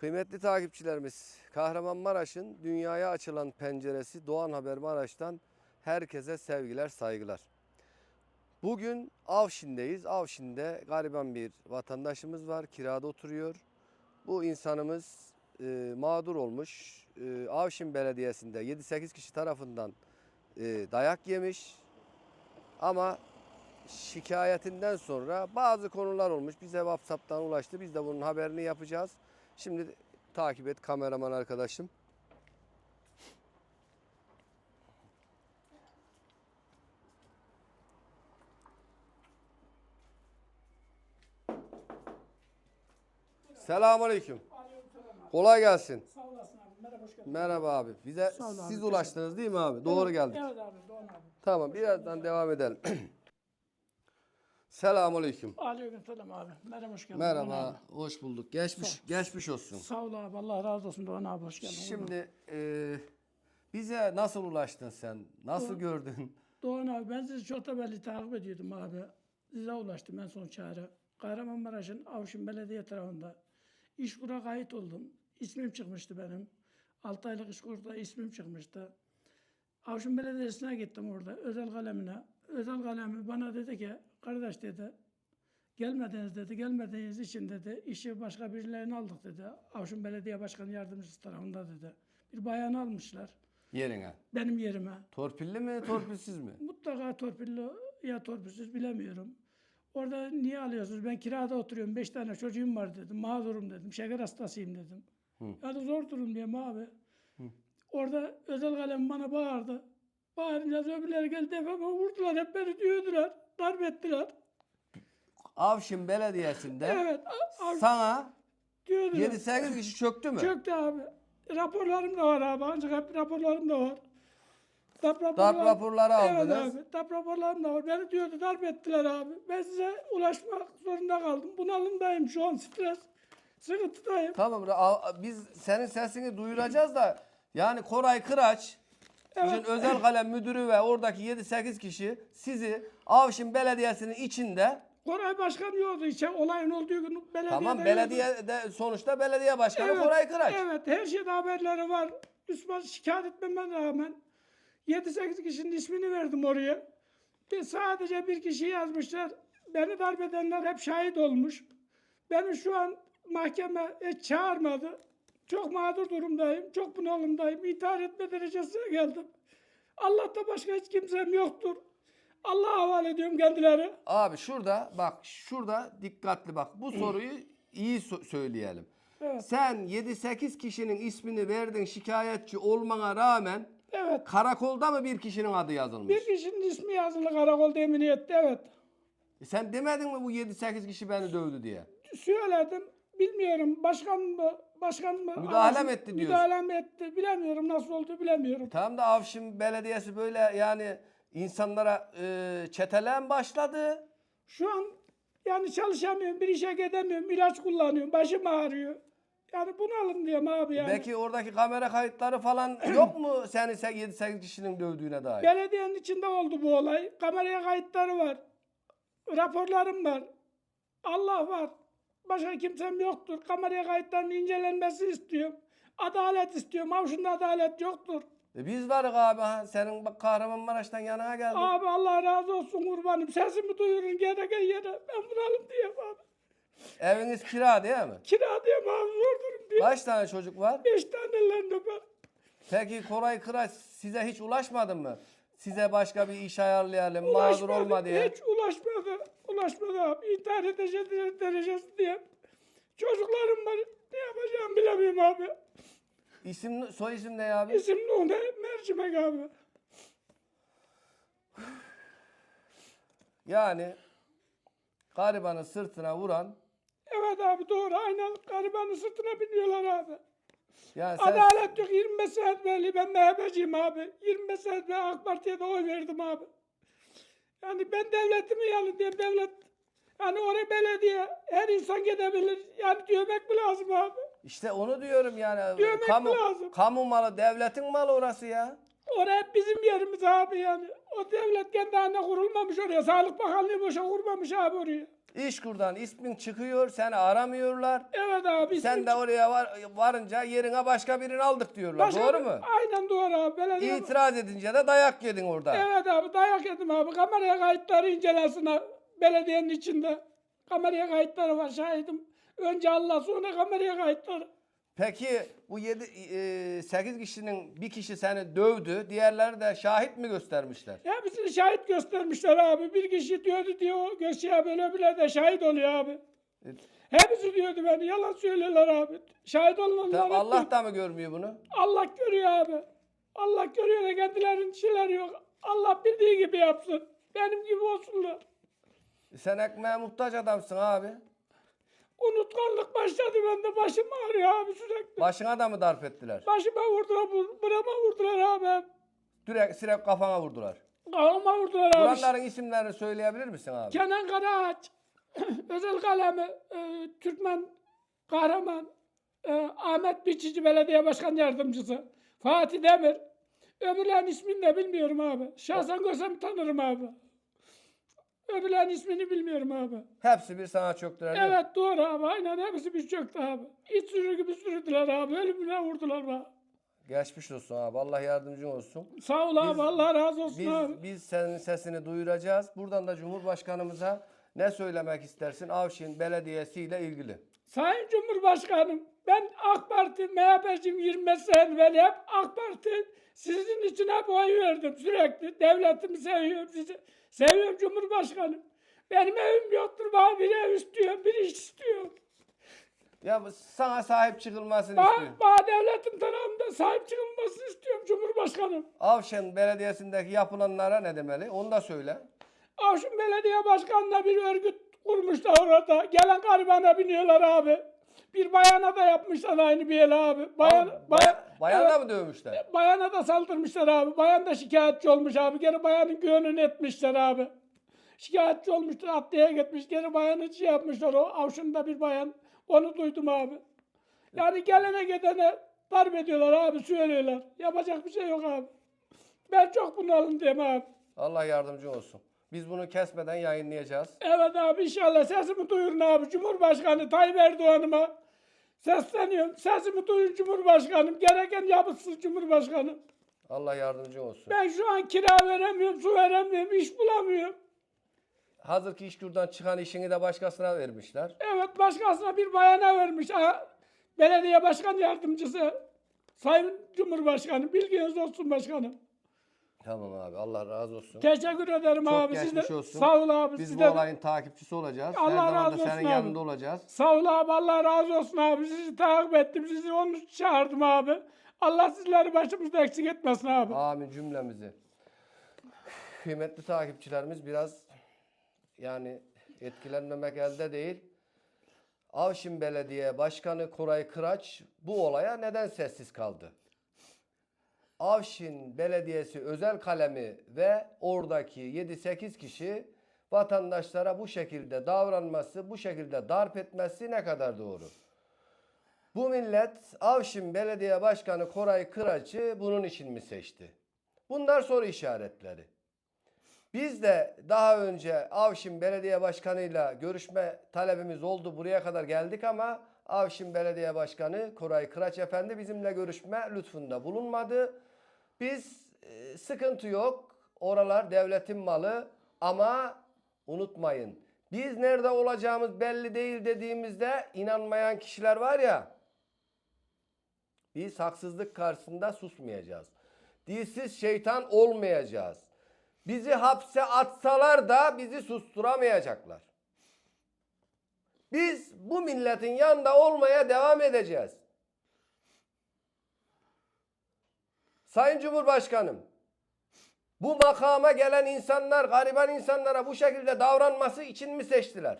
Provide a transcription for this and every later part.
Kıymetli takipçilerimiz, Kahramanmaraş'ın dünyaya açılan penceresi Doğan Haber Maraş'tan herkese sevgiler, saygılar. Bugün Avşin'deyiz. Avşin'de gariban bir vatandaşımız var, kirada oturuyor. Bu insanımız e, mağdur olmuş. E, Avşin Belediyesi'nde 7-8 kişi tarafından e, dayak yemiş. Ama şikayetinden sonra bazı konular olmuş. Bize WhatsApp'tan ulaştı. Biz de bunun haberini yapacağız. Şimdi takip et kameraman arkadaşım. Selamünaleyküm. Kolay gelsin. Sağ olasın abi. Merhaba hoş geldin. Merhaba abi. Bize Sağ ol abi, siz ulaştınız değil mi abi? Doğru geldik. Evet abi Doğan abi. Tamam birazdan devam edelim. Selamünaleyküm. Aleyküm selam abi. Merhaba hoş geldin. Doğan Merhaba, hoş bulduk. Geçmiş geçmiş olsun. abi. Sağ ol abi. Allah razı olsun Doğan abi. Hoş geldin. Şimdi e, bize nasıl ulaştın sen? Nasıl gördün? Doğan abi ben sizi çok da belli takip ediyordum abi. Size ulaştım en son çağrı. Kahramanmaraş'ın Avşin Belediye tarafında. İşkur'a kayıt oldum. İsmim çıkmıştı benim. 6 aylık İşkur'da ismim çıkmıştı. Avşin Belediyesi'ne gittim orada. Özel kalemine. Özel kalemi bana dedi ki kardeş dedi Gelmediniz dedi, gelmediğiniz için dedi, işi başka birilerine aldık dedi. Avşin Belediye Başkanı Yardımcısı tarafında dedi. Bir bayan almışlar Yerine. benim yerime. Torpilli mi, torpilsiz mi? Mutlaka torpilli ya torpilsiz bilemiyorum. Orada niye alıyorsunuz? Ben kirada oturuyorum. Beş tane çocuğum var dedim. Mağdurum dedim. Şeker hastasıyım dedim. Yani zor durum diyeyim abi. Orada özel kalem bana bağırdı. Bağırınca öbürleri geldi efeme vurdular. Hep beni dövdüler. Darp ettiler. Avşin Belediyesi'nde Evet. a- a- sana dövdüler. 7-8 kişi çöktü mü? Çöktü abi. Raporlarım da var abi. Ancak hep raporlarım da var. DAP raporları, DAP raporları aldınız. Evet abi. DAP raporlarım da var. Beni diyordu darp ettiler abi. Ben size ulaşmak zorunda kaldım. Bunalımdayım şu an stres. Sıkıntıdayım. Tamam a- biz senin sesini duyuracağız da yani Koray Kıraç bizim Evet. özel kalem müdürü ve oradaki 7-8 kişi sizi Avşin Belediyesi'nin içinde Koray Başkan yoktu içe. Olayın olduğu gün belediyede tamam yoktu. belediyede sonuçta belediye başkanı Koray Kıraç. Evet her şeyde haberleri var. Üstüme şikayet etmeme rağmen 7-8 kişinin ismini verdim oraya. Bir, sadece bir kişi yazmışlar. Beni darp edenler hep şahit olmuş. Beni şu an mahkeme hiç çağırmadı. Çok mağdur durumdayım. Çok bunalımdayım. İntihar etme derecesine geldim. Allah'ta başka hiç kimsem yoktur. Allah'a havale ediyorum kendileri. Abi şurada bak şurada dikkatli bak bu soruyu iyi so- söyleyelim. Evet. Sen 7-8 kişinin ismini verdin şikayetçi olmana rağmen Evet. karakolda mı bir kişinin adı yazılmış? Bir kişinin ismi yazılı karakolda emniyette evet. E Sen demedin mi bu 7-8 kişi beni dövdü diye? Söyledim. Bilmiyorum başkan mı başkan mı? Müdahale mi etti diyorsun? Müdahale mi etti bilemiyorum nasıl oldu bilemiyorum. Tamam da Avşin Belediyesi böyle yani insanlara e, çetelen başladı. Şu an yani çalışamıyorum bir işe gidemiyorum ilaç kullanıyorum başım ağrıyor. Yani bunalım diyeyim abi yani. Belki oradaki kamera kayıtları falan yok mu seni 7-8 kişinin dövdüğüne dair? Belediyenin içinde oldu bu olay. Kameraya kayıtları var. Raporlarım var. Allah var. Başka kimsem yoktur. Kameraya kayıtlarının incelenmesi istiyorum. Adalet istiyorum. Avşında adalet yoktur. E biz varız abi ha. Senin bak Kahramanmaraş'tan yanına geldik. Abi Allah razı olsun kurbanım. Sesimi duyurun gereken yere. Ben bunalım diyeyim abi. Eviniz kira değil mi? Kira diyeyim abi zor durum diye. Kaç tane çocuk var? Beş tanelerinde ben. Peki Koray Kıraç size hiç ulaşmadı mı? Size başka bir iş ayarlayalım, mağdur Ulaşmadı, olma diye. Hiç ulaşmadı. Ulaşmadı abi. İntihar edeceğiz derecesi diye. Çocuklarım var. Ne yapacağımı bilemiyorum abi. İsim, soy isim ne abi? İsim ne? ne? Mercimek abi. Yani garibanın sırtına vuran Evet abi doğru. Aynen garibanın sırtına biniyorlar abi. yani sen Adalet yok. 25 senet belli. Ben MHP'ciyim abi. 25 senet ben AK Parti'ye de oy verdim abi. Yani ben devletimi yani diyeyim devlet. Yani oraya belediye her insan gidebilir. Yani dövmek mi lazım abi? işte onu diyorum yani Dövmek kamu lazım. kamu malı devletin malı orası ya. Oraya bizim yerimiz abi yani. O devlet kendi haline kurulmamış oraya. Sağlık Bakanlığı boşa kurmamış abi oraya. İşkur'dan ismin çıkıyor, seni aramıyorlar. Evet abi. Sen de oraya var, varınca yerine başka birini aldık diyorlar. Başka Doğru mu? Aynen doğru abi. Belediye... İtiraz edince de dayak yedin orada. Evet abi dayak yedim abi. Kameraya kayıtları incelensin abi. Belediyenin içinde. Kameraya kayıtları var şahidim. Önce Allah sonra kameraya kayıtları. Peki bu 7 8 kişinin bir kişi seni dövdü, diğerleri de şahit mi göstermişler? Hepsini şahit göstermişler abi. Bir kişi diyordu diyor. Göçeye böyle bile de şahit oluyor abi. Evet. Hepsi diyordu beni. Yalan söylüyorlar abi. Şahit olanlar Tabii Allah da mı görmüyor bunu? Allah görüyor abi. Allah görüyor da kendilerinin şeyleri yok. Allah bildiği gibi yapsın. Benim gibi olsunlar. Sen ekmeğe muhtaç adamsın abi. Unutkanlık başladı bende. Başım ağrıyor abi sürekli. Başına da mı darp ettiler? Başıma vurdular, bu- burama vurdular abi. Direkt sirek kafana vurdular. Kafama vurdular abi. Vuranların isimlerini söyleyebilir misin abi? Kenan Karaağaç, Özel Kalemi, e, Türkmen Kahraman, e, Ahmet Biçici Belediye Başkan Yardımcısı, Fatih Demir. Öbürlerin ismini de bilmiyorum abi. Şahsen görsem tanırım abi. Öbürlerin ismini bilmiyorum abi. Hepsi bir sana çöktüler. değil mi? Evet doğru abi. Aynen hepsi bir çöktü abi. İç sürü gibi sürdüler abi. Ölümüne vurdular bana. Geçmiş olsun abi. Allah yardımcın olsun. Sağ ol abi. Allah razı olsun abi. Biz, biz senin sesini duyuracağız. Buradan da Cumhurbaşkanımıza ne söylemek istersin Avşin Belediyesi ile ilgili? Sayın Cumhurbaşkanım, ben AK Parti, MHP'ciyim 25 sene ben hep AK Parti sizin için hep oy verdim sürekli. Devletimi seviyorum sizi. Seviyorum Cumhurbaşkanım. Benim evim yoktur, bana bir ev istiyor, bir iş istiyor. Ya bu sana sahip çıkılmasını Bana, istiyor. bana devletin tarafında sahip çıkılmasını istiyorum Cumhurbaşkanım. Avşin Belediyesi'ndeki yapılanlara ne demeli? Onu da söyle. Avşin Belediye Başkanı'na bir örgüt kurmuşlar orada. Gelen garibana biniyorlar abi. Bir bayana da yapmışlar aynı bir el abi. Bayan, Abi, bayan, baya- bayanı Evet. da mı dövmüşler? Bayana da saldırmışlar abi. Bayan da şikayetçi olmuş abi. Geri bayanın gönlünü etmişler abi. Şikayetçi olmuşlar. Adliyeye gitmiş. Geri bayanı şey yapmışlar. O avşında bir bayan. Onu duydum abi. Yani gelene gidene darp ediyorlar abi. Söylüyorlar. Yapacak bir şey yok abi. Ben çok bunalım diyeyim abi. Allah yardımcı olsun. Biz bunu kesmeden yayınlayacağız. Evet abi inşallah sesimi duyurun abi. Cumhurbaşkanı Tayyip Erdoğan'ıma sesleniyorum. Sesimi duyun Cumhurbaşkanım. Gereken yapılsın Cumhurbaşkanım. Allah yardımcı olsun. Ben şu an kira veremiyorum, su veremiyorum, iş bulamıyorum. Hazır ki İşkur'dan çıkan işini de başkasına vermişler. Evet başkasına bir bayana vermiş. Ha, belediye başkan yardımcısı. Sayın Cumhurbaşkanı bilginiz olsun başkanım. Tamam abi Allah razı olsun. Teşekkür ederim Çok abi. geçmiş Size, olsun. Sağ ol abi. Biz size bu de- olayın takipçisi olacağız. Allah Her zaman razı da olsun senin abi. yanında olacağız. Sağ ol abi Allah razı olsun abi. Sizi takip ettim. Sizi onun için çağırdım abi. Allah sizleri başımızda eksik etmesin abi. Amin cümlemizi. Kıymetli takipçilerimiz biraz yani etkilenmemek elde değil. Avşin Belediye Başkanı Koray Kıraç bu olaya neden sessiz kaldı? Avşin Belediyesi özel kalemi ve oradaki 7-8 kişi vatandaşlara bu şekilde davranması, bu şekilde darp etmesi ne kadar doğru? Bu millet Avşin Belediye Başkanı Koray Kıraç'ı bunun için mi seçti? Bunlar soru işaretleri. Biz de daha önce Avşin Belediye Başkanı'yla görüşme talebimiz oldu. Buraya kadar geldik ama Avşin Belediye Başkanı Koray Kıraç Efendi bizimle görüşme lütfunda bulunmadı. Biz e, sıkıntı yok. Oralar devletin malı ama unutmayın. Biz nerede olacağımız belli değil dediğimizde inanmayan kişiler var ya. Biz haksızlık karşısında susmayacağız. Dilsiz şeytan olmayacağız. Bizi hapse atsalar da bizi susturamayacaklar. Biz bu milletin yanında olmaya devam edeceğiz. Sayın Cumhurbaşkanım, bu makama gelen insanlar, gariban insanlara bu şekilde davranması için mi seçtiler?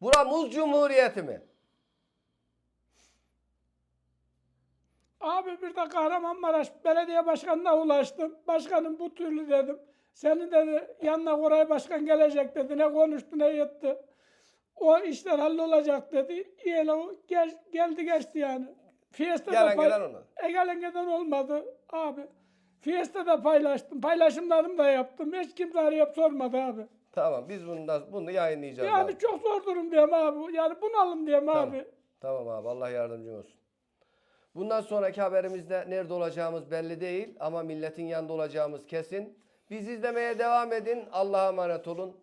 Bura muz cumhuriyeti mi? Abi bir de Kahramanmaraş Belediye Başkanı'na ulaştım. Başkanım bu türlü dedim. Senin dedi yanına Koray Başkan gelecek dedi. Ne konuştu ne yetti. O işler hallolacak dedi. İyi gel- geldi geçti yani. Fiesta'da Gelen gelen ona. E gelen gelen olmadı abi. Fiesta'da paylaştım. Paylaşımlarımı da yaptım. Hiç kimse arayıp sormadı abi. Tamam biz bunu, bunu yayınlayacağız Yani abi. çok zor durum diyeyim abi. Yani bunalım diyeyim Tamam. abi. Tamam abi Allah yardımcın olsun. Bundan sonraki haberimizde nerede olacağımız belli değil ama milletin yanında olacağımız kesin. Biz izlemeye devam edin. Allah'a emanet olun.